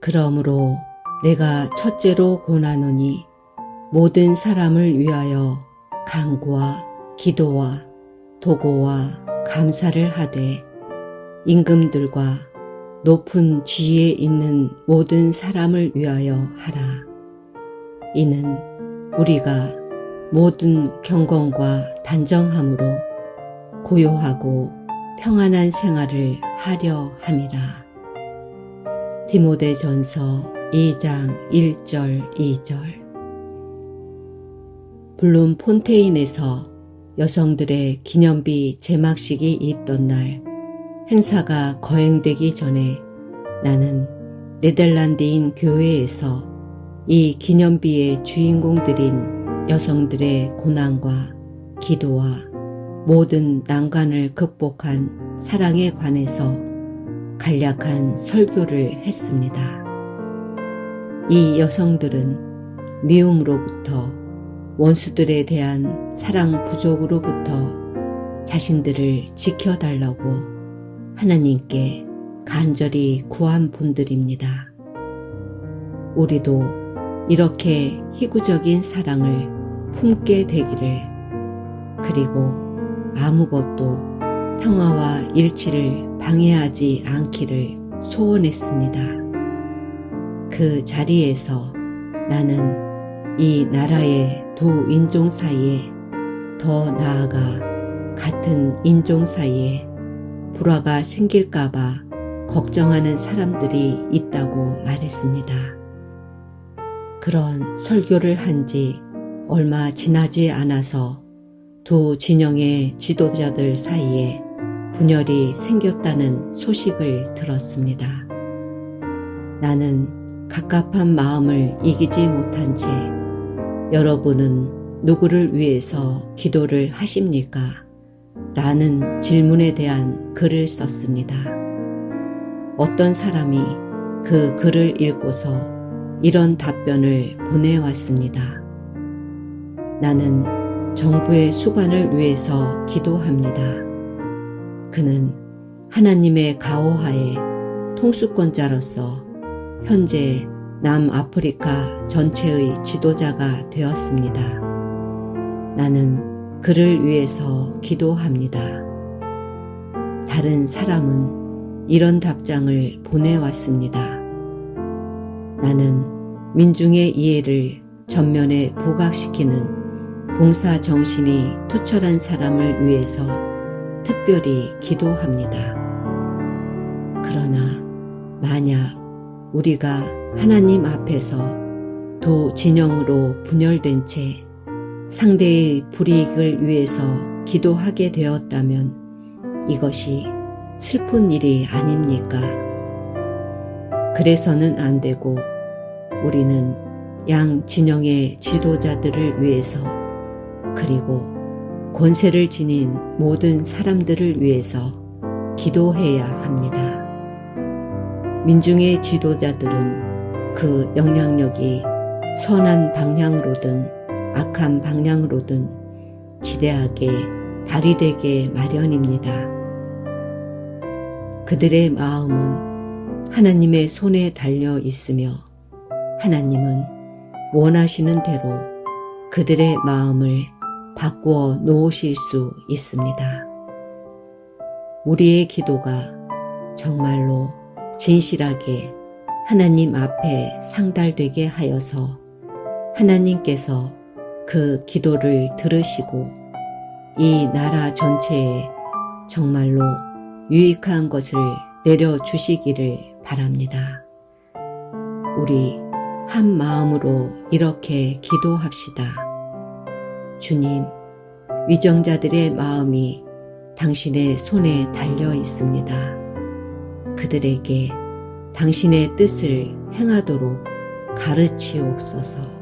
그러므로 내가 첫째로 고나노니 모든 사람을 위하여 간구와 기도와 도고와 감사를 하되 임금들과 높은 지위에 있는 모든 사람을 위하여 하라. 이는 우리가 모든 경건과 단정함으로 고요하고 평안한 생활을 하려 함이라. 디모데 전서 2장 1절 2절. 블룸 폰테인에서 여성들의 기념비 제막식이 있던 날 행사가 거행되기 전에 나는 네덜란드인 교회에서 이 기념비의 주인공들인 여성들의 고난과 기도와 모든 난관을 극복한 사랑에 관해서 간략한 설교를 했습니다. 이 여성들은 미움으로부터 원수들에 대한 사랑 부족으로부터 자신들을 지켜달라고 하나님께 간절히 구한 분들입니다. 우리도 이렇게 희구적인 사랑을 품게 되기를 그리고 아무것도 평화와 일치를 방해하지 않기를 소원했습니다. 그 자리에서 나는 이 나라의 두 인종 사이에 더 나아가 같은 인종 사이에 불화가 생길까봐 걱정하는 사람들이 있다고 말했습니다. 그런 설교를 한 지 얼마 지나지 않아서 두 진영의 지도자들 사이에 분열이 생겼다는 소식을 들었습니다. 나는 갑갑한 마음을 이기지 못한 채 여러분은 누구를 위해서 기도를 하십니까? 라는 질문에 대한 글을 썼습니다. 어떤 사람이 그 글을 읽고서 이런 답변을 보내왔습니다. 나는 정부의 수반을 위해서 기도합니다. 그는 하나님의 가호하에 통수권자로서 현재 남아프리카 전체의 지도자가 되었습니다. 나는 그를 위해서 기도합니다. 다른 사람은 이런 답장을 보내왔습니다. 나는 민중의 이해를 전면에 부각시키는 봉사 정신이 투철한 사람을 위해서 특별히 기도합니다. 그러나 만약 우리가 하나님 앞에서 두 진영으로 분열된 채 상대의 불이익을 위해서 기도하게 되었다면 이것이 슬픈 일이 아닙니까? 그래서는 안 되고 우리는 양 진영의 지도자들을 위해서 그리고 권세를 지닌 모든 사람들을 위해서 기도해야 합니다. 민중의 지도자들은 그 영향력이 선한 방향으로든 악한 방향으로든 지대하게 발휘되게 마련입니다. 그들의 마음은 하나님의 손에 달려 있으며 하나님은 원하시는 대로 그들의 마음을 바꾸어 놓으실 수 있습니다. 우리의 기도가 정말로 진실하게 하나님 앞에 상달되게 하여서 하나님께서 그 기도를 들으시고 이 나라 전체에 정말로 유익한 것을 내려주시기를 바랍니다. 우리 한 마음으로 이렇게 기도합시다. 주님, 위정자들의 마음이 당신의 손에 달려 있습니다. 그들에게 당신의 뜻을 행하도록 가르치옵소서.